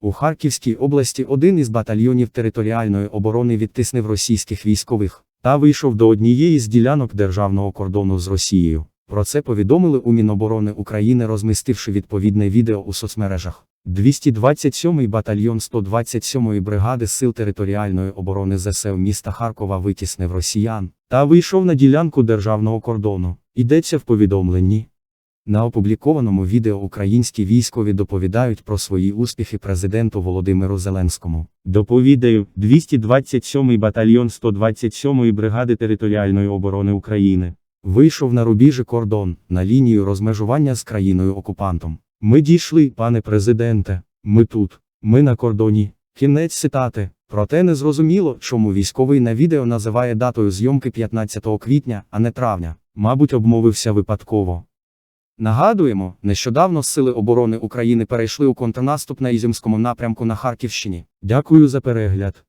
У Харківській області один із батальйонів територіальної оборони відтиснив російських військових та вийшов до однієї з ділянок державного кордону з Росією. Про це повідомили у Міноборони України, розмістивши відповідне відео у соцмережах. 227-й батальйон 127-ї бригади Сил територіальної оборони ЗСУ міста Харкова витіснив росіян та вийшов на ділянку державного кордону. Йдеться в повідомленні. На опублікованому відео українські військові доповідають про свої успіхи президенту Володимиру Зеленському. Доповідаю, 227-й батальйон 127-ї бригади територіальної оборони України. Вийшов на рубіжі кордон, на лінію розмежування з країною-окупантом. Ми дійшли, пане президенте, ми тут, ми на кордоні. Кінець цитати. Проте не зрозуміло, чому військовий на відео називає датою зйомки 15 квітня, а не травня. Мабуть, обмовився випадково. Нагадуємо, нещодавно Сили оборони України перейшли у контрнаступ на Ізюмському напрямку на Харківщині. Дякую за перегляд.